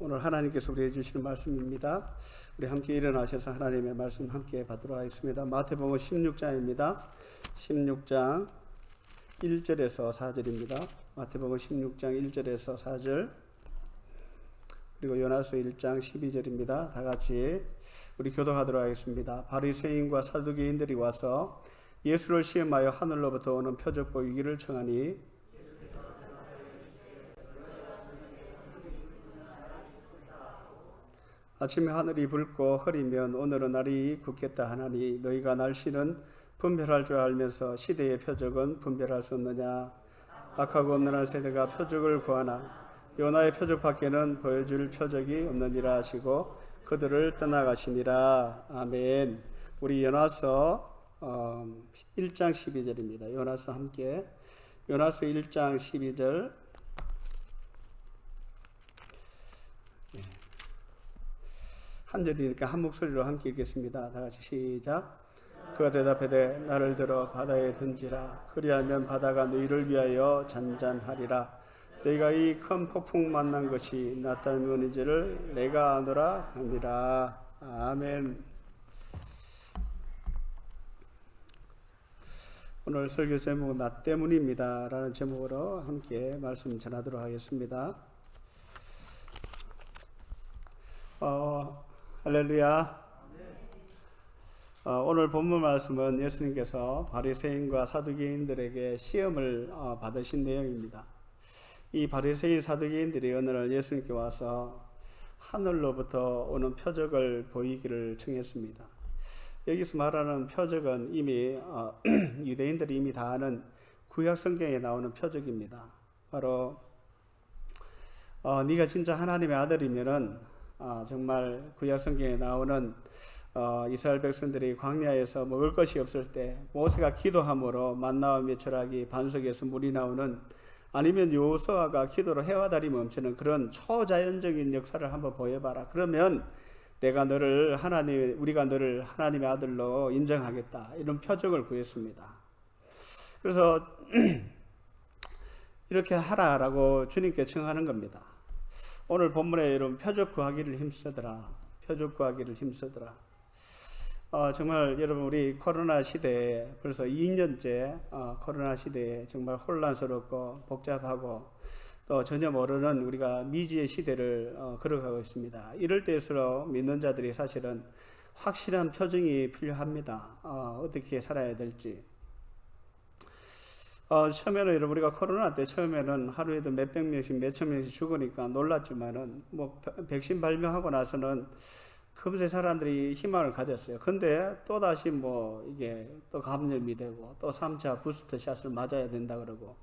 오늘 하나님께서 우리에게 주시는 말씀입니다. 우리 함께 일어나셔서 하나님의 말씀 함께 받도록 하겠습니다. 마태복음 16장입니다. 16장 1절에서 4절입니다. 마태복음 16장 1절에서 4절 그리고 요나서 1장 12절입니다. 다 같이 우리 교도하도록 하겠습니다. 바리새인과 사두개인들이 와서 예수를 시험하여 하늘로부터 오는 표적 보이기를 청하니 아침에 하늘이 붉고 흐리면 오늘은 날이 굳겠다 하나니 너희가 날씨는 분별할 줄 알면서 시대의 표적은 분별할 수 없느냐? 악하고 없는 세대가 표적을 구하나 요나의 표적 밖에는 보여줄 표적이 없느니라 하시고 그들을 떠나가시니라. 아멘. 우리 요나서 어, 1장 12절입니다. 요나서 함께. 요나서 1장 12절 한 절이니까 한 목소리로 함께 읽겠습니다. 다 같이 시작. 그가 대답하되 나를 들어 바다에 던지라. 그리하면 바다가 너희를 위하여 잔잔하리라. 내가 이 큰 폭풍 만난 것이 나 때문인지를 내가 아노라 하니라. 아멘. 오늘 설교 제목은 나 때문입니다. 라는 제목으로 함께 말씀 전하도록 하겠습니다. 어, 할렐루야. 어, 오늘 본문 말씀은 예수님께서 바리새인과 사두개인들에게 시험을 어, 받으신 내용입니다. 이 바리새인 사두개인들이 날 예수님께 와서 하늘로부터 오는 표적을 보이기를 청했습니다. 여기서 말하는 표적은 이미 어, 유대인들이 이미 다 아는 구약 성경에 나오는 표적입니다. 바로 어, 네가 진짜 하나님의 아들이면은 아, 정말 구약 성경에 나오는 어, 이스라엘 백성들이 광야에서 먹을 것이 없을 때 모세가 기도함으로 만나와 메추라기 반석에서 물이 나오는 아니면 요호수아가 기도로 해와 달이 멈추는 그런 초자연적인 역사를 한번 보여봐라. 그러면 내가 너를 하나님 우리가 너를 하나님의 아들로 인정하겠다 이런 표적을 구했습니다. 그래서 이렇게 하라라고 주님께 청하는 겁니다. 오늘 본문에 이런 표적 구하기를 힘쓰더라. 표적 구하기를 힘쓰더라. 어, 정말 여러분 우리 코로나 시대에 벌써 2년째 어, 코로나 시대에 정말 혼란스럽고 복잡하고 또 전혀 모르는 우리가 미지의 시대를 어, 걸어가고 있습니다. 이럴 때일수록 믿는 자들이 사실은 확실한 표정이 필요합니다. 어, 어떻게 살아야 될지. 어, 처음에는 여러분 우리가 코로나 때 처음에는 하루에도 몇백 명씩 몇천 명씩 죽으니까 놀랐지만은 뭐 백신 발명하고 나서는 금세 사람들이 희망을 가졌어요. 근데 또 다시 뭐 이게 또 감염이 되고 또 3차 부스터 샷을 맞아야 된다 그러고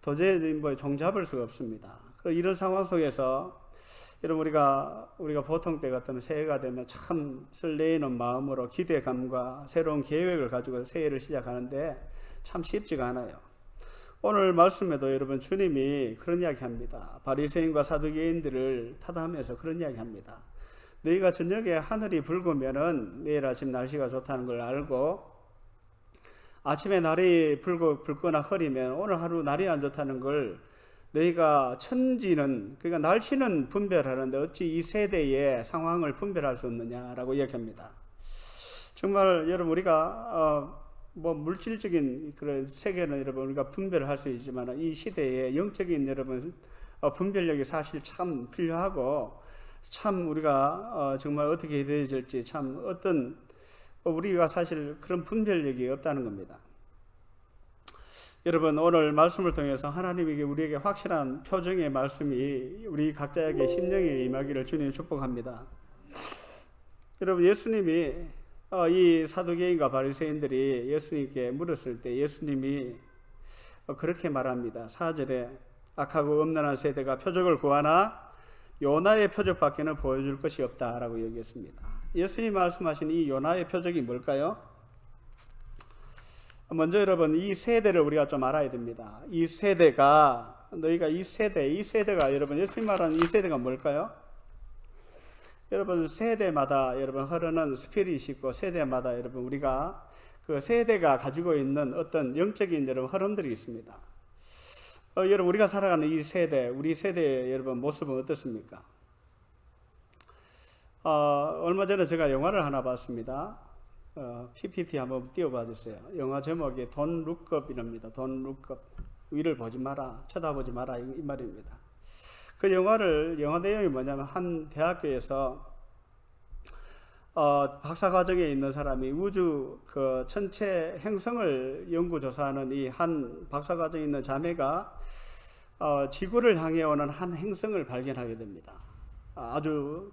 도저히 뭐 종잡을 수가 없습니다. 이런 상황 속에서 여러분 우리가 우리가 보통 때 같으면 새해가 되면 참 설레이는 마음으로 기대감과 새로운 계획을 가지고 새해를 시작하는데 참 쉽지가 않아요. 오늘 말씀에도 여러분 주님이 그런 이야기 합니다. 바리새인과 사두개인들을 타담하면서 그런 이야기 합니다. 너희가 저녁에 하늘이 붉으면은 내일 아침 날씨가 좋다는 걸 알고 아침에 날이 붉고 붉거나 흐리면 오늘 하루 날이 안 좋다는 걸 너희가 천지는 그러니까 날씨는 분별하는데 어찌 이 세대의 상황을 분별할 수 없느냐라고 이야기합니다. 정말 여러분 우리가 어, 뭐 물질적인 그런 세계는 여러분 우리가 분별을 할 수 있지만 이 시대에 영적인 여러분 어, 분별력이 사실 참 필요하고 참 우리가 어, 정말 어떻게 해야 될지 참 어떤 우리가 사실 그런 분별력이 없다는 겁니다. 여러분 오늘 말씀을 통해서 하나님에게 우리에게 확실한 표정의 말씀이 우리 각자에게 심령에 임하기를 주님 축복합니다. 여러분 예수님이 어, 이 사두개인과 바리새인들이 예수님께 물었을 때 예수님이 어, 그렇게 말합니다. 4절에 악하고 엄난한 세대가 표적을 구하나 요나의 표적밖에는 보여줄 것이 없다라고 얘기했습니다. 예수님 말씀하신 이 요나의 표적이 뭘까요? 먼저 여러분 이 세대를 우리가 좀 알아야 됩니다. 이 세대가 너희가 이 세대 이 세대가 여러분 예수님 말하는 이 세대가 뭘까요? 여러분 세대마다 여러분 흐르는 스피릿이 있고 세대마다 여러분 우리가 그 세대가 가지고 있는 어떤 영적인 여러분 흐름들이 있습니다. 어, 여러분 우리가 살아가는 이 세대, 우리 세대의 여러분 모습은 어떻습니까? 어, 얼마 전에 제가 영화를 하나 봤습니다. 어, PPT 한번 띄워봐 주세요. 영화 제목이 돈 룩업이랍니다. 돈 룩업. 위를 보지 마라, 쳐다보지 마라 이, 이 말입니다. 그 영화를 영화 내용이 뭐냐면 한 대학교에서 어, 박사 과정에 있는 사람이 우주 그 전체 행성을 연구 조사하는 이 한 박사 과정에 있는 자매가 어, 지구를 향해 오는 한 행성을 발견하게 됩니다. 아주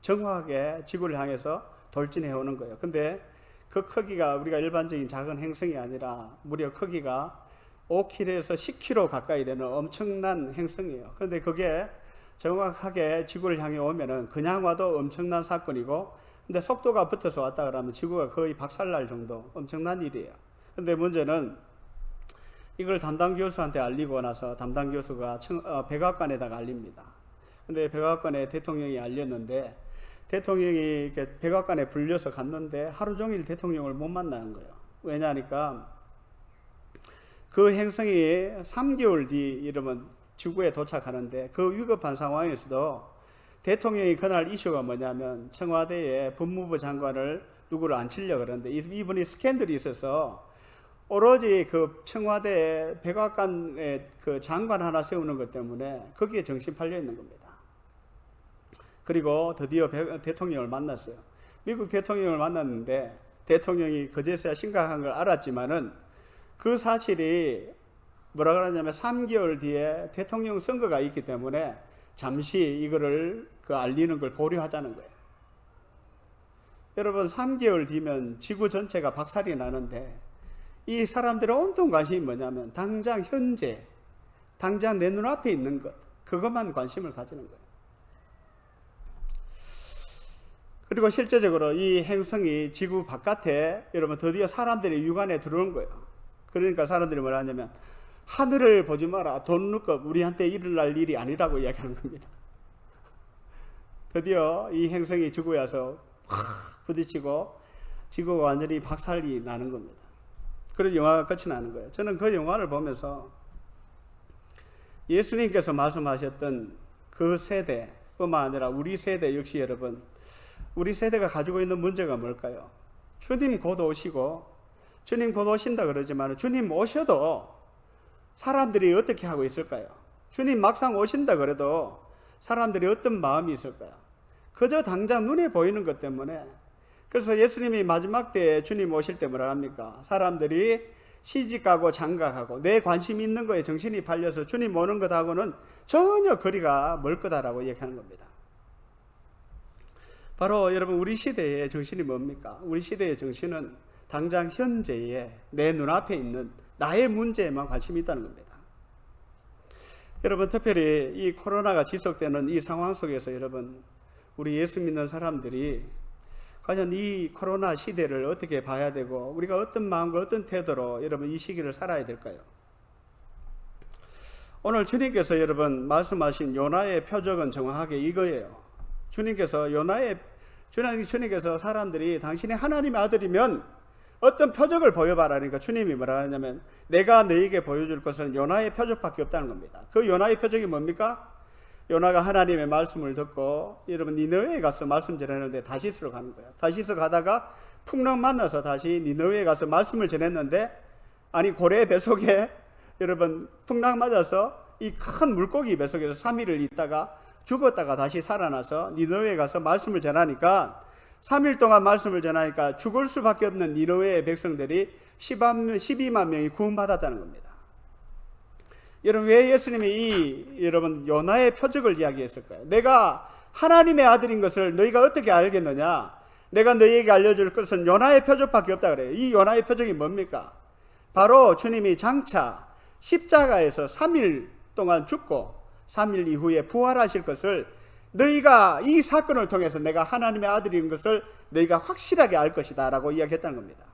정확하게 지구를 향해서 돌진해 오는 거예요. 근데 그 크기가 우리가 일반적인 작은 행성이 아니라 무려 크기가 5km에서 10km 가까이 되는 엄청난 행성이에요. 그런데 그게 정확하게 지구를 향해 오면은 그냥 와도 엄청난 사건이고 근데 속도가 붙어서 왔다 그러면 지구가 거의 박살날 정도 엄청난 일이에요. 근데 문제는 이걸 담당 교수한테 알리고 나서 담당 교수가 청, 어, 백악관에다가 알립니다. 근데 백악관에 대통령이 알렸는데 대통령이 백악관에 불려서 갔는데 하루 종일 대통령을 못 만나는 거예요. 왜냐하니까 그 행성이 3개월 뒤 이러면 지구에 도착하는데 그 위급한 상황에서도 대통령이 그날 이슈가 뭐냐면 청와대에 법무부 장관을 누구를 앉히려 그러는데 이분이 스캔들이 있어서 오로지 그 청와대 백악관에 그 장관 하나 세우는 것 때문에 거기에 정신 팔려 있는 겁니다. 그리고 드디어 배- 대통령을 만났어요. 미국 대통령을 만났는데 대통령이 그제서야 심각한 걸 알았지만은 그 사실이 뭐라 그러냐면 3개월 뒤에 대통령 선거가 있기 때문에 잠시 이거를 그 알리는 걸 보류하자는 거예요. 여러분 3개월 뒤면 지구 전체가 박살이 나는데 이 사람들의 온통 관심이 뭐냐면 당장 현재 당장 내 눈앞에 있는 것 그것만 관심을 가지는 거예요. 그리고 실제적으로 이 행성이 지구 바깥에 여러분 드디어 사람들이 육안에 들어온 거예요. 그러니까 사람들이 뭐라 하냐면 하늘을 보지 마라. 돈 넣고 우리한테 일어날 일이 아니라고 이야기하는 겁니다. 드디어 이 행성이 지구에 와서 확 부딪히고 지구가 완전히 박살이 나는 겁니다. 그래서 영화가 끝이 나는 거예요. 저는 그 영화를 보면서 예수님께서 말씀하셨던 그 세대뿐만 아니라 우리 세대 역시 여러분 우리 세대가 가지고 있는 문제가 뭘까요? 주님 곧 오시고 주님 곧 오신다 그러지만 주님 오셔도 사람들이 어떻게 하고 있을까요? 주님 막상 오신다 그래도 사람들이 어떤 마음이 있을까요? 그저 당장 눈에 보이는 것 때문에 그래서 예수님이 마지막 때에 주님 오실 때 뭐라 합니까? 사람들이 시집가고 장가가고 내 관심 있는 거에 정신이 팔려서 주님 오는 것하고는 전혀 거리가 멀 거다라고 얘기하는 겁니다. 바로 여러분 우리 시대의 정신이 뭡니까? 우리 시대의 정신은 당장 현재에 내 눈앞에 있는 나의 문제에만 관심이 있다는 겁니다. 여러분 특별히 이 코로나가 지속되는 이 상황 속에서 여러분 우리 예수 믿는 사람들이 과연 이 코로나 시대를 어떻게 봐야 되고 우리가 어떤 마음과 어떤 태도로 여러분 이 시기를 살아야 될까요? 오늘 주님께서 여러분 말씀하신 요나의 표적은 정확하게 이거예요. 주님께서 요나의 주님 주님께서 사람들이 당신이 하나님의 아들이면 어떤 표적을 보여봐라니까 주님이 뭐라 하냐면 내가 너에게 보여줄 것은 요나의 표적밖에 없다는 겁니다. 그 요나의 표적이 뭡니까? 요나가 하나님의 말씀을 듣고 여러분 니느웨에 가서 말씀 전했는데 다시스로 가는 거예요. 다시스 가다가 풍랑 만나서 다시 니느웨에 가서 말씀을 전했는데 아니 고래 뱃속에 여러분 풍랑 맞아서 이 큰 물고기 뱃속에서 3일을 있다가 죽었다가 다시 살아나서 니느웨에 가서 말씀을 전하니까 3일 동안 말씀을 전하니까 죽을 수밖에 없는 니느웨의 백성들이 12만 명이 구원받았다는 겁니다. 여러분 왜 예수님이 이 여러분 요나의 표적을 이야기했을까요? 내가 하나님의 아들인 것을 너희가 어떻게 알겠느냐? 내가 너희에게 알려줄 것은 요나의 표적밖에 없다 그래요. 이 요나의 표적이 뭡니까? 바로 주님이 장차 십자가에서 3일 동안 죽고 3일 이후에 부활하실 것을 너희가 이 사건을 통해서 내가 하나님의 아들인 것을 너희가 확실하게 알 것이다 라고 이야기했다는 겁니다.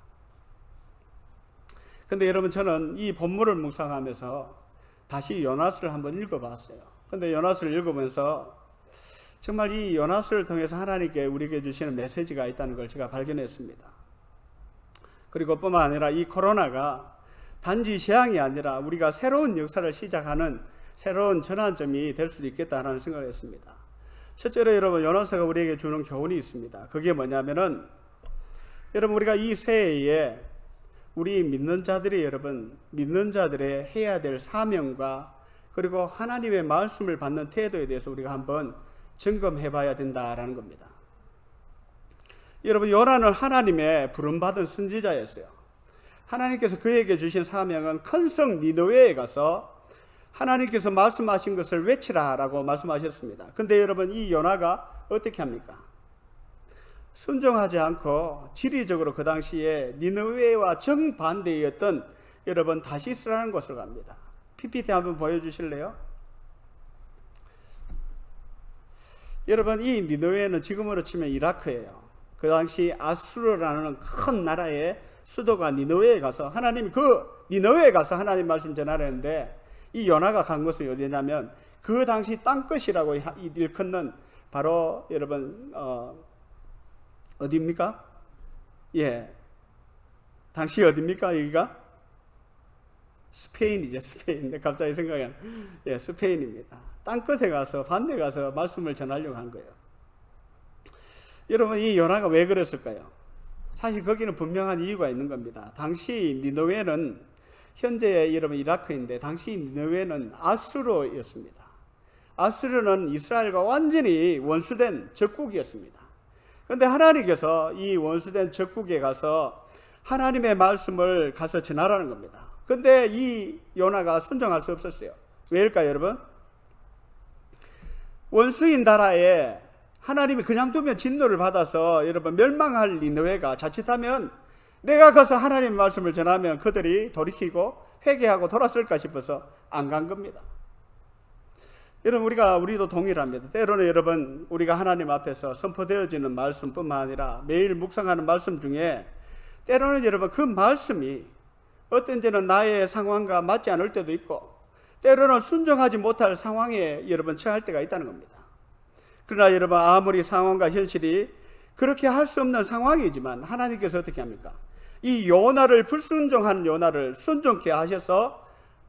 근데 여러분 저는 이 본문을 묵상하면서 다시 요나스를 한번 읽어봤어요. 근데 요나스를 읽으면서 정말 이 요나스를 통해서 하나님께 우리에게 주시는 메시지가 있다는 걸 제가 발견했습니다. 그리고 뿐만 아니라 이 코로나가 단지 재앙이 아니라 우리가 새로운 역사를 시작하는 새로운 전환점이 될 수도 있겠다라는 생각을 했습니다. 첫째로 여러분 요나서가 우리에게 주는 교훈이 있습니다. 그게 뭐냐면은 여러분 우리가 이 새해에 우리 믿는 자들이 여러분 믿는 자들의 해야 될 사명과 그리고 하나님의 말씀을 받는 태도에 대해서 우리가 한번 점검해 봐야 된다라는 겁니다. 여러분 요나는 하나님의 부름 받은 선지자였어요. 하나님께서 그에게 주신 사명은 큰성 니느웨에 가서 하나님께서 말씀하신 것을 외치라라고 말씀하셨습니다. 근데 여러분 이 요나가 어떻게 합니까? 순종하지 않고 지리적으로 그 당시에 니느웨와 정반대였던 여러분 다시스라는 곳을 갑니다. PPT 한번 보여주실래요? 여러분 이 니느웨는 지금으로 치면 이라크예요. 그 당시 아수르라는 큰 나라의 수도가 니느웨에 가서 하나님 그 니느웨에 가서 하나님 말씀 전하려는데 이 요나가 간 것은 어디냐면 그 당시 땅끝이라고 일컫는 바로 여러분 어, 어디입니까? 예, 당시 어디입니까 여기가? 스페인이죠 스페인. 네, 갑자기 생각이 안. 예, 스페인입니다. 땅끝에 가서 반대 가서 말씀을 전하려고 한 거예요. 여러분 이 요나가 왜 그랬을까요? 사실 거기는 분명한 이유가 있는 겁니다. 당시 니노웨는 현재 여러분 이라크인데 당시 니느웨는 아수르였습니다. 아수르는 이스라엘과 완전히 원수된 적국이었습니다. 그런데 하나님께서 이 원수된 적국에 가서 하나님의 말씀을 가서 전하라는 겁니다. 근데 이 요나가 순종할 수 없었어요. 왜일까요, 여러분? 원수인 나라에 하나님이 그냥 두면 진노를 받아서 여러분 멸망할 니느웨가 자칫하면 내가 가서 하나님 말씀을 전하면 그들이 돌이키고 회개하고 돌았을까 싶어서 안 간 겁니다. 여러분 우리가 우리도 동일합니다. 때로는 여러분 우리가 하나님 앞에서 선포되어지는 말씀뿐만 아니라 매일 묵상하는 말씀 중에 때로는 여러분 그 말씀이 어떤지는 나의 상황과 맞지 않을 때도 있고 때로는 순종하지 못할 상황에 여러분 처할 때가 있다는 겁니다. 그러나 여러분 아무리 상황과 현실이 그렇게 할 수 없는 상황이지만 하나님께서 어떻게 합니까? 이 요나를 불순종하는 요나를 순종케 하셔서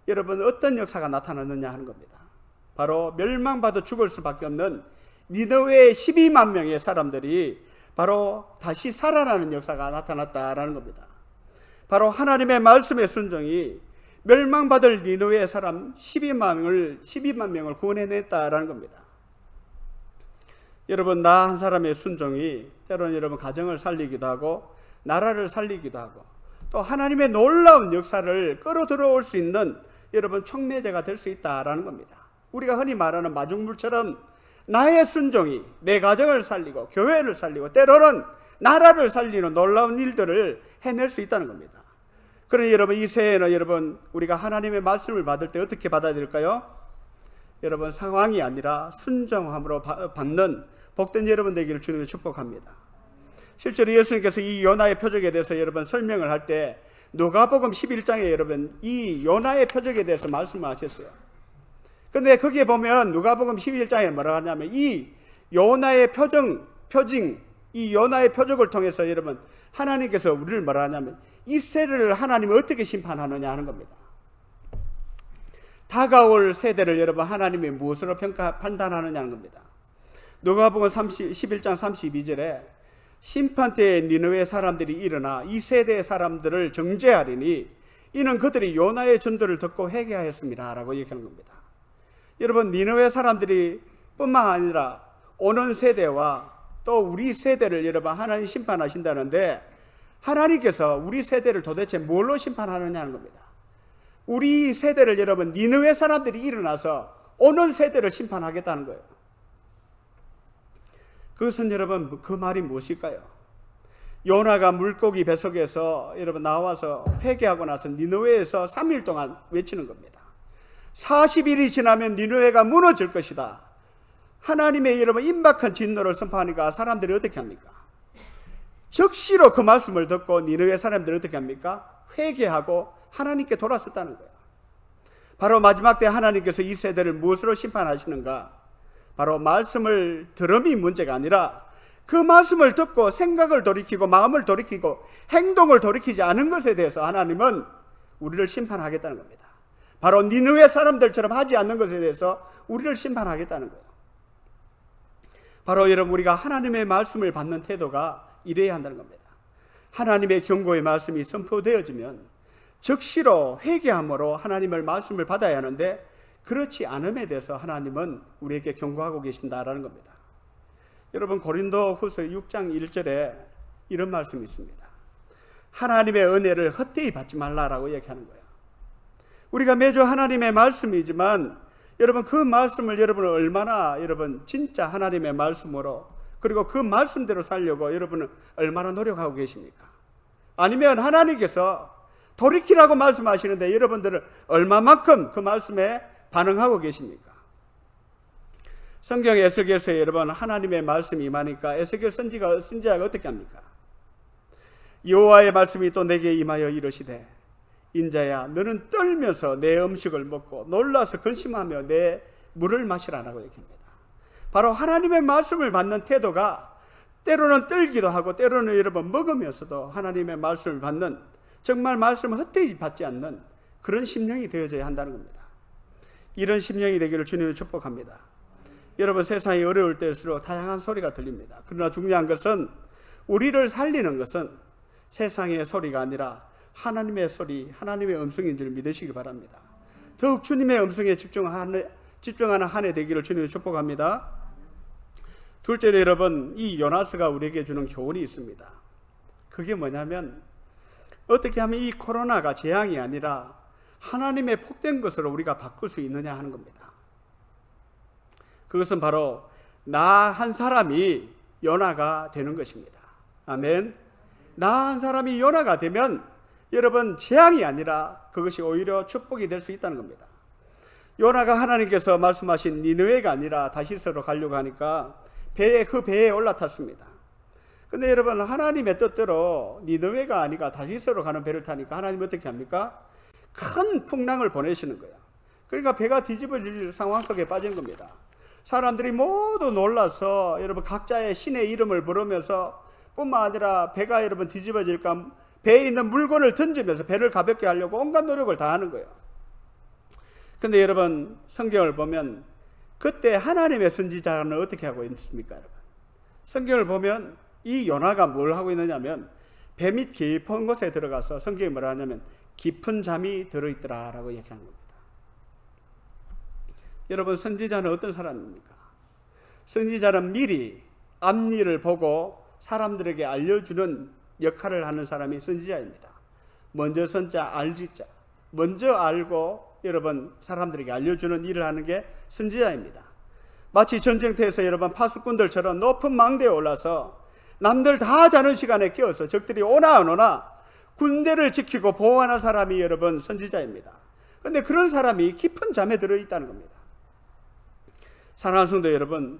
여러분 어떤 역사가 나타났느냐 하는 겁니다. 바로 멸망받아 죽을 수밖에 없는 니느웨의 12만 명의 사람들이 바로 다시 살아나는 역사가 나타났다라는 겁니다. 바로 하나님의 말씀의 순종이 멸망받을 니느웨의 사람 12만을 12만 명을 구원해냈다라는 겁니다. 여러분 나 한 사람의 순종이 때로는 여러분 가정을 살리기도 하고 나라를 살리기도 하고 또 하나님의 놀라운 역사를 끌어들어올 수 있는 여러분 촉매제가 될 수 있다라는 겁니다. 우리가 흔히 말하는 마중물처럼 나의 순종이 내 가정을 살리고 교회를 살리고 때로는 나라를 살리는 놀라운 일들을 해낼 수 있다는 겁니다. 그러니 여러분 이 새해는 여러분 우리가 하나님의 말씀을 받을 때 어떻게 받아야 될까요? 여러분 상황이 아니라 순종함으로 받는 복된 여러분 되기를 주님의 축복합니다. 실제로 예수님께서 이 요나의 표적에 대해서 여러분 설명을 할 때 누가복음 11장에 여러분 이 요나의 표적에 대해서 말씀을 하셨어요. 근데 거기에 보면 누가복음 11장에 뭐라 하냐면 이 요나의 표정 표징 이 요나의 표적을 통해서 여러분 하나님께서 우리를 뭐라 하냐면 이 세대를 하나님이 어떻게 심판하느냐 하는 겁니다. 다가올 세대를 여러분 하나님이 무엇으로 평가 판단하느냐는 겁니다. 누가복음 30, 11장 32절에 심판 때에 니느웨 사람들이 일어나 이 세대의 사람들을 정죄하리니 이는 그들이 요나의 전도를 듣고 회개하였습니다라고 얘기하는 겁니다. 여러분 니느웨 사람들이 뿐만 아니라 오는 세대와 또 우리 세대를 여러분 하나님 심판하신다는데 하나님께서 우리 세대를 도대체 뭘로 심판하느냐는 겁니다. 우리 세대를 여러분 니느웨 사람들이 일어나서 오는 세대를 심판하겠다는 거예요. 그것은 여러분 그 말이 무엇일까요? 요나가 물고기 뱃속에서 여러분 나와서 회개하고 나서 니느웨에서 3일 동안 외치는 겁니다. 40일이 지나면 니느웨가 무너질 것이다. 하나님의 여러분 임박한 진노를 선포하니까 사람들이 어떻게 합니까? 적시로 그 말씀을 듣고 니느웨 사람들이 어떻게 합니까? 회개하고 하나님께 돌아섰다는 거예요. 바로 마지막 때 하나님께서 이 세대를 무엇으로 심판하시는가? 바로 말씀을 들음이 문제가 아니라 그 말씀을 듣고 생각을 돌이키고 마음을 돌이키고 행동을 돌이키지 않은 것에 대해서 하나님은 우리를 심판하겠다는 겁니다. 바로 니느웨 사람들처럼 하지 않는 것에 대해서 우리를 심판하겠다는 거예요. 바로 여러분 우리가 하나님의 말씀을 받는 태도가 이래야 한다는 겁니다. 하나님의 경고의 말씀이 선포되어지면 즉시로 회개함으로 하나님의 말씀을 받아야 하는데 그렇지 않음에 대해서 하나님은 우리에게 경고하고 계신다라는 겁니다. 여러분 고린도 후서 6장 1절에 이런 말씀이 있습니다. 하나님의 은혜를 헛되이 받지 말라라고 얘기하는 거예요. 우리가 매주 하나님의 말씀이지만 여러분 그 말씀을 여러분은 얼마나 여러분 진짜 하나님의 말씀으로 그리고 그 말씀대로 살려고 여러분은 얼마나 노력하고 계십니까? 아니면 하나님께서 돌이키라고 말씀하시는데 여러분들은 얼마만큼 그 말씀에 반응하고 계십니까? 성경 에스겔서에 여러분 하나님의 말씀이 임하니까 에스겔 선지가 선지자가 어떻게 합니까? 여호와의 말씀이 또 내게 임하여 이르시되 인자야 너는 떨면서 내 음식을 먹고 놀라서 근심하며 내 물을 마시라라고 얘기합니다. 바로 하나님의 말씀을 받는 태도가 때로는 떨기도 하고 때로는 여러분 먹으면서도 하나님의 말씀을 받는 정말 말씀을 헛되이 받지 않는 그런 심령이 되어져야 한다는 겁니다. 이런 심령이 되기를 주님을 축복합니다. 여러분 세상이 어려울 때일수록 다양한 소리가 들립니다. 그러나 중요한 것은 우리를 살리는 것은 세상의 소리가 아니라 하나님의 소리, 하나님의 음성인 줄 믿으시기 바랍니다. 더욱 주님의 음성에 집중하는, 집중하는 한 해 되기를 주님을 축복합니다. 둘째로 여러분, 이 요나스가 우리에게 주는 교훈이 있습니다. 그게 뭐냐면, 어떻게 하면 이 코로나가 재앙이 아니라 하나님의 복된 것으로 우리가 바꿀 수 있느냐 하는 겁니다. 그것은 바로 나 한 사람이 요나가 되는 것입니다. 아멘. 나 한 사람이 요나가 되면 여러분 재앙이 아니라 그것이 오히려 축복이 될 수 있다는 겁니다. 요나가 하나님께서 말씀하신 니느웨가 아니라 다시스로 가려고 하니까 배에 그 배에 올라탔습니다. 근데 여러분 하나님의 뜻대로 니느웨가 아니라 다시스로 가는 배를 타니까 하나님 어떻게 합니까? 큰 풍랑을 보내시는 거예요. 그러니까 배가 뒤집어질 상황 속에 빠진 겁니다. 사람들이 모두 놀라서 여러분 각자의 신의 이름을 부르면서 뿐만 아니라 배가 여러분 뒤집어질까 배에 있는 물건을 던지면서 배를 가볍게 하려고 온갖 노력을 다 하는 거예요. 근데 여러분 성경을 보면 그때 하나님의 선지자는 어떻게 하고 있습니까, 여러분? 성경을 보면 이 요나가 뭘 하고 있느냐면 배 밑 깊은 곳에 들어가서 성경이 뭐라 하냐면 깊은 잠이 들어있더라라고 얘기하는 겁니다. 여러분 선지자는 어떤 사람입니까? 선지자는 미리 앞일을 보고 사람들에게 알려주는 역할을 하는 사람이 선지자입니다. 먼저 선자 알지자 먼저 알고 여러분 사람들에게 알려주는 일을 하는 게 선지자입니다. 마치 전쟁터에서 여러분 파수꾼들처럼 높은 망대에 올라서 남들 다 자는 시간에 끼어서 적들이 오나 안 오나 군대를 지키고 보호하는 사람이 여러분 선지자입니다. 근데 그런 사람이 깊은 잠에 들어 있다는 겁니다. 사랑하는 성도 여러분,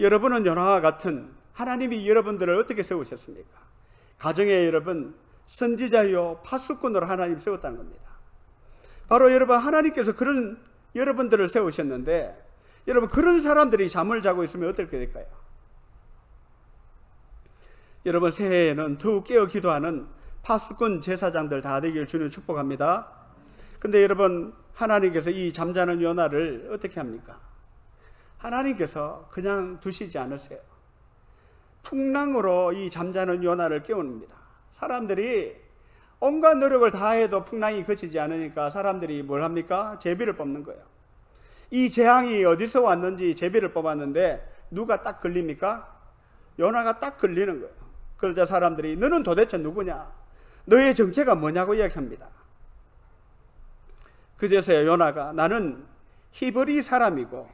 여러분은 요나와 같은 하나님이 여러분들을 어떻게 세우셨습니까? 가정에 여러분 선지자요 파수꾼으로 하나님 세웠다는 겁니다. 바로 여러분 하나님께서 그런 여러분들을 세우셨는데 여러분 그런 사람들이 잠을 자고 있으면 어떻게 될까요? 여러분 새해에는 더욱 깨어 기도하는 파수꾼 제사장들 다 되길 주님 축복합니다. 근데 여러분 하나님께서 이 잠자는 요나를 어떻게 합니까? 하나님께서 그냥 두시지 않으세요. 풍랑으로 이 잠자는 요나를 깨웁니다. 사람들이 온갖 노력을 다해도 풍랑이 그치지 않으니까 사람들이 뭘 합니까? 제비를 뽑는 거예요. 이 재앙이 어디서 왔는지 제비를 뽑았는데 누가 딱 걸립니까? 요나가 딱 걸리는 거예요. 그러자 사람들이 너는 도대체 누구냐? 너의 정체가 뭐냐고 이야기합니다. 그제서야 요나가 나는 히브리 사람이고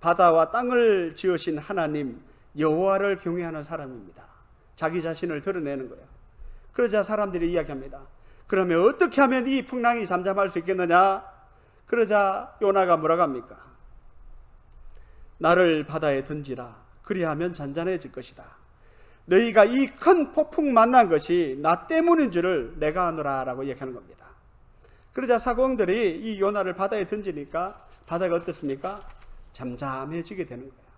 바다와 땅을 지으신 하나님 여호와를 경외하는 사람입니다. 자기 자신을 드러내는 거예요. 그러자 사람들이 이야기합니다. 그러면 어떻게 하면 이 풍랑이 잠잠할 수 있겠느냐? 그러자 요나가 뭐라고 합니까? 나를 바다에 던지라. 그리하면 잔잔해질 것이다. 너희가 이 큰 폭풍 만난 것이 나 때문인 줄을 내가 아노라라고 얘기하는 겁니다. 그러자 사공들이 이 요나를 바다에 던지니까 바다가 어떻습니까? 잠잠해지게 되는 거예요.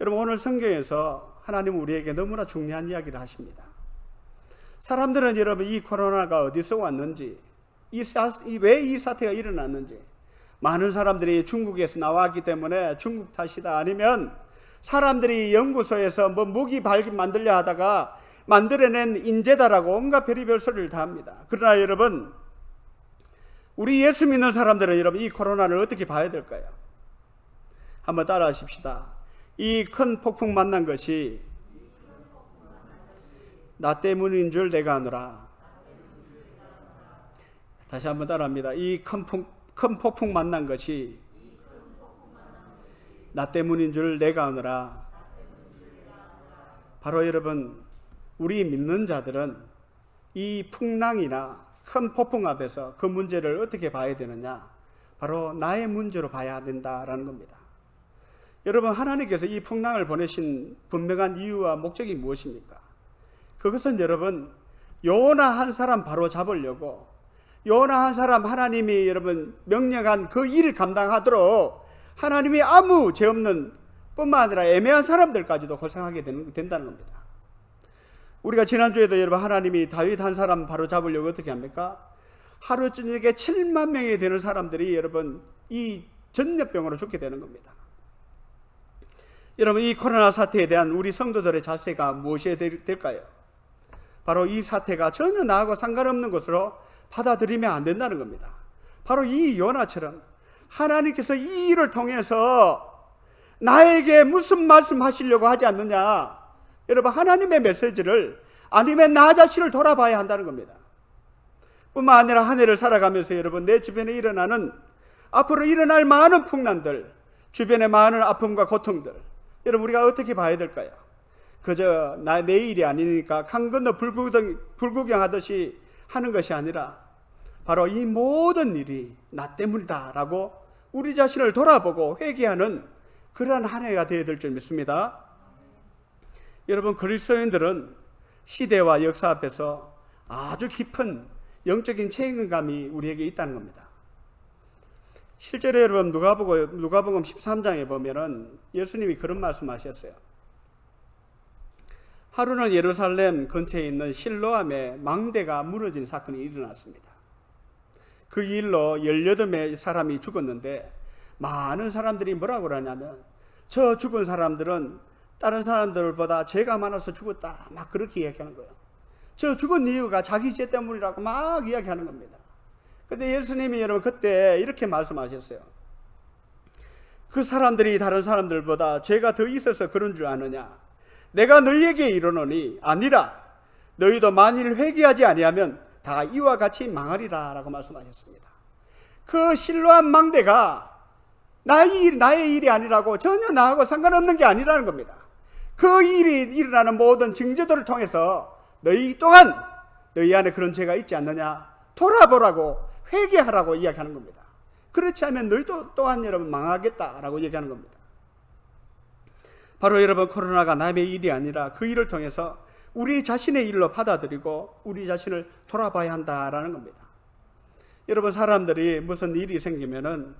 여러분 오늘 성경에서 하나님 우리에게 너무나 중요한 이야기를 하십니다. 사람들은 여러분 이 코로나가 어디서 왔는지, 왜 이 사태가 일어났는지, 많은 사람들이 중국에서 나왔기 때문에 중국 탓이다 아니면 사람들이 연구소에서 뭐 무기 발견 만들려 하다가 만들어낸 인재다라고 온갖 별의별 소리를 다 합니다. 그러나 여러분, 우리 예수 믿는 사람들은 여러분 이 코로나를 어떻게 봐야 될까요? 한번 따라 하십시다. 이 큰 폭풍 만난 것이 나 때문인 줄 내가 아노라. 다시 한번 따라합니다. 이큰큰 폭풍 만난 것이 나 때문인 줄 내가 아노라. 바로 여러분 우리 믿는 자들은 이 풍랑이나 큰 폭풍 앞에서 그 문제를 어떻게 봐야 되느냐? 바로 나의 문제로 봐야 된다라는 겁니다. 여러분 하나님께서 이 풍랑을 보내신 분명한 이유와 목적이 무엇입니까? 그것은 여러분 요나 한 사람 바로 잡으려고 요나 한 사람 하나님이 여러분 명령한 그 일을 감당하도록 하나님이 아무 죄 없는 뿐만 아니라 애매한 사람들까지도 고생하게 되는, 된다는 겁니다. 우리가 지난주에도 여러분 하나님이 다윗 한 사람 바로 잡으려고 어떻게 합니까? 하루 저녁에 7만 명이 되는 사람들이 여러분 이 전염병으로 죽게 되는 겁니다. 여러분 이 코로나 사태에 대한 우리 성도들의 자세가 무엇이 될까요? 바로 이 사태가 전혀 나하고 상관없는 것으로 받아들이면 안 된다는 겁니다. 바로 이 요나처럼 하나님께서 이 일을 통해서 나에게 무슨 말씀 하시려고 하지 않느냐? 여러분 하나님의 메시지를 아니면 나 자신을 돌아봐야 한다는 겁니다. 뿐만 아니라 한 해를 살아가면서 여러분 내 주변에 일어나는 앞으로 일어날 많은 풍란들, 주변의 많은 아픔과 고통들, 여러분 우리가 어떻게 봐야 될까요? 그저 나 내 일이 아니니까 강 건너 불구경, 불구경하듯이 하는 것이 아니라 바로 이 모든 일이 나 때문이다라고 우리 자신을 돌아보고 회개하는 그러한 한 해가 되어야 될 줄 믿습니다. 여러분 그리스도인들은 시대와 역사 앞에서 아주 깊은 영적인 책임감이 우리에게 있다는 겁니다. 실제로 여러분 누가복음 누가복음 13장에 보면은 예수님이 그런 말씀하셨어요. 하루는 예루살렘 근처에 있는 실로암에 망대가 무너진 사건이 일어났습니다. 그 일로 18명 사람이 죽었는데 많은 사람들이 뭐라고 그러냐면 저 죽은 사람들은 다른 사람들보다 죄가 많아서 죽었다. 막 그렇게 이야기하는 거예요. 저 죽은 이유가 자기 죄 때문이라고 막 이야기하는 겁니다. 근데 예수님이 여러분 그때 이렇게 말씀하셨어요. 그 사람들이 다른 사람들보다 죄가 더 있어서 그런 줄 아느냐? 내가 너희에게 이르노니 아니라 너희도 만일 회개하지 아니하면 다 이와 같이 망하리라 라고 말씀하셨습니다. 그 실로한 망대가 나의, 나의 일이 아니라고 전혀 나하고 상관없는 게 아니라는 겁니다. 그 일이 일어나는 모든 징조들을 통해서 너희 또한 너희 안에 그런 죄가 있지 않느냐 돌아보라고 회개하라고 이야기하는 겁니다. 그렇지 않으면 너희도 또한 여러분 망하겠다라고 얘기하는 겁니다. 바로 여러분 코로나가 남의 일이 아니라 그 일을 통해서 우리 자신의 일로 받아들이고 우리 자신을 돌아봐야 한다라는 겁니다. 여러분 사람들이 무슨 일이 생기면은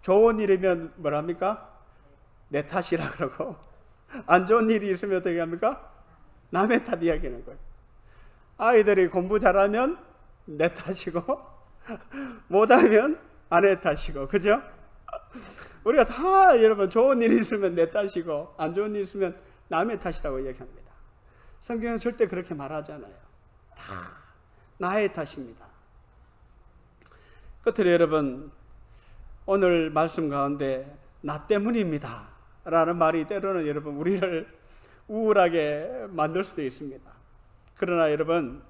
좋은 일이면 뭐랍니까? 내 탓이라 그러고 안 좋은 일이 있으면 어떻게 합니까? 남의 탓 이야기하는 거예요. 아이들이 공부 잘하면 내 탓이고 못하면 아내 탓이고 그죠? 우리가 다 여러분 좋은 일이 있으면 내 탓이고 안 좋은 일이 있으면 남의 탓이라고 얘기합니다. 성경은 절대 그렇게 말하잖아요. 다 나의 탓입니다. 끝으로 여러분 오늘 말씀 가운데 나 때문입니다. 라는 말이 때로는 여러분 우리를 우울하게 만들 수도 있습니다. 그러나 여러분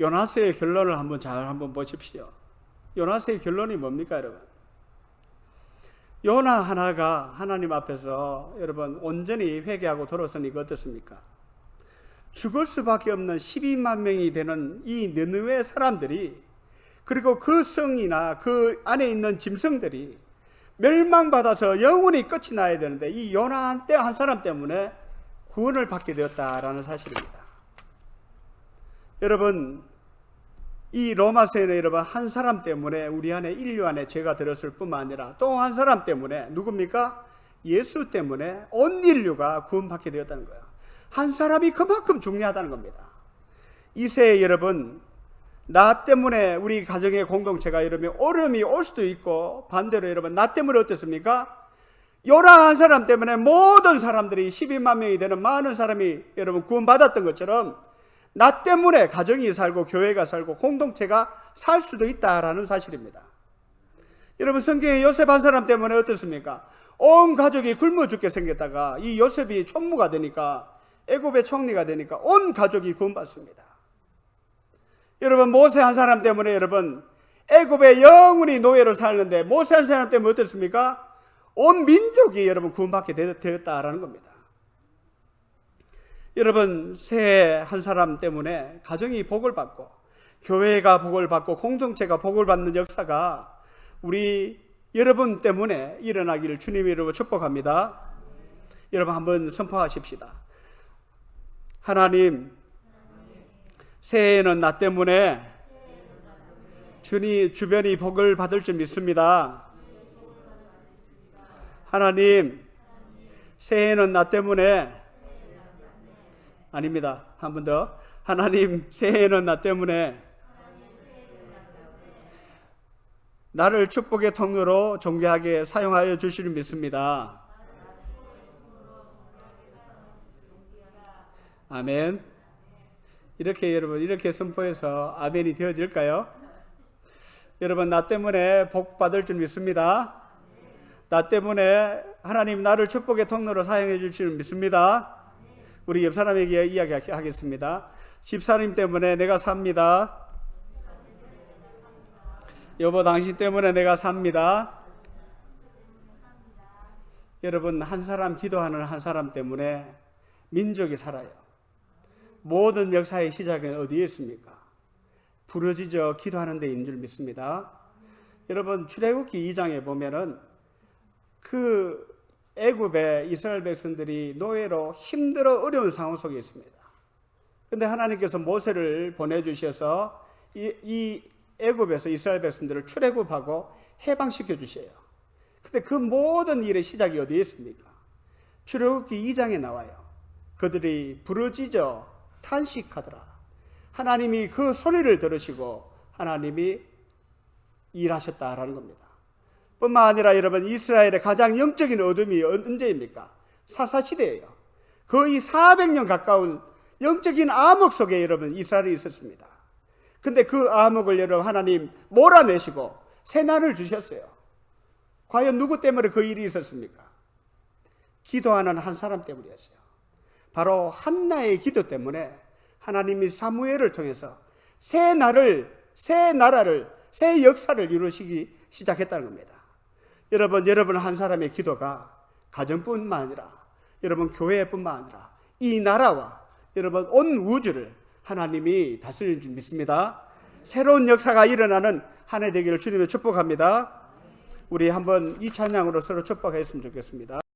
요나스의 결론을 한번 잘 한번 보십시오. 요나스의 결론이 뭡니까, 여러분? 요나 하나가 하나님 앞에서 여러분 온전히 회개하고 돌아서니까 어떻습니까? 죽을 수밖에 없는 12만 명이 되는 이 느느웨 사람들이 그리고 그 성이나 그 안에 있는 짐승들이 멸망받아서 영원히 끝이 나야 되는데 이 요나 한한 사람 때문에 구원을 받게 되었다라는 사실입니다. 여러분 이 로마서에는 여러분 한 사람 때문에 우리 안에 인류 안에 죄가 들었을 뿐만 아니라 또 한 사람 때문에 누굽니까? 예수 때문에 온 인류가 구원받게 되었다는 거예요. 한 사람이 그만큼 중요하다는 겁니다. 이세 여러분 나 때문에 우리 가정의 공동체가 여러분 어려움이 올 수도 있고 반대로 여러분 나 때문에 어떻습니까? 요나 한 사람 때문에 모든 사람들이 12만 명이 되는 많은 사람이 여러분 구원받았던 것처럼 나 때문에 가정이 살고 교회가 살고 공동체가 살 수도 있다라는 사실입니다. 여러분 성경에 요셉 한 사람 때문에 어떻습니까? 온 가족이 굶어 죽게 생겼다가 이 요셉이 총무가 되니까 애굽의 총리가 되니까 온 가족이 구원받습니다. 여러분 모세 한 사람 때문에 여러분 애굽의 영원히 노예로 살는데 모세 한 사람 때문에 어떻습니까? 온 민족이 여러분 구원받게 되- 되었다라는 겁니다. 여러분 새해 한 사람 때문에 가정이 복을 받고 교회가 복을 받고 공동체가 복을 받는 역사가 우리 여러분 때문에 일어나기를 주님의 이름으로 축복합니다. 여러분 한번 선포하십시다. 하나님 새해에는 나 때문에 주님 주변이 복을 받을 줄 믿습니다. 하나님 새해에는 나 때문에 아닙니다. 한 번 더. 하나님 새해에는 나 때문에 나를 축복의 통로로 존귀하게 사용하여 주시를 믿습니다. 아멘. 이렇게 여러분 이렇게 선포해서 아멘이 되어질까요? 여러분 나 때문에 복 받을 줄 믿습니다. 나 때문에 하나님 나를 축복의 통로로 사용해 줄줄 믿습니다. 우리 옆 사람에게 이야기하겠습니다. 집사님 때문에 내가 삽니다. 여보 당신 때문에 내가 삽니다. 여러분 한 사람 기도하는 한 사람 때문에 민족이 살아요. 모든 역사의 시작은 어디에 있습니까? 부러지져 기도하는 데인 줄 믿습니다. 여러분 출애굽기 2장에 보면은 그 애굽의 이스라엘 백성들이 노예로 힘들어 어려운 상황 속에 있습니다. 근데 하나님께서 모세를 보내 주셔서 이, 이 애굽에서 이스라엘 백성들을 출애굽하고 해방시켜 주셔요. 근데 그 모든 일의 시작이 어디에 있습니까? 출애굽기 2장에 나와요. 그들이 부르짖어 탄식하더라. 하나님이 그 소리를 들으시고 하나님이 일하셨다라는 겁니다. 뿐만 아니라 여러분 이스라엘의 가장 영적인 어둠이 언제입니까? 사사시대예요. 거의 400년 가까운 영적인 암흑 속에 여러분 이스라엘이 있었습니다. 근데 그 암흑을 여러분 하나님 몰아내시고 새날을 주셨어요. 과연 누구 때문에 그 일이 있었습니까? 기도하는 한 사람 때문이었어요. 바로 한나의 기도 때문에 하나님이 사무엘을 통해서 새 나를 새 나라를 새 역사를 이루시기 시작했다는 겁니다. 여러분 여러분 한 사람의 기도가 가정뿐만 아니라 여러분 교회뿐만 아니라 이 나라와 여러분 온 우주를 하나님이 다스리는 줄 믿습니다. 새로운 역사가 일어나는 한 해 되기를 주님의 축복합니다. 우리 한번 이 찬양으로 서로 축복했으면 좋겠습니다.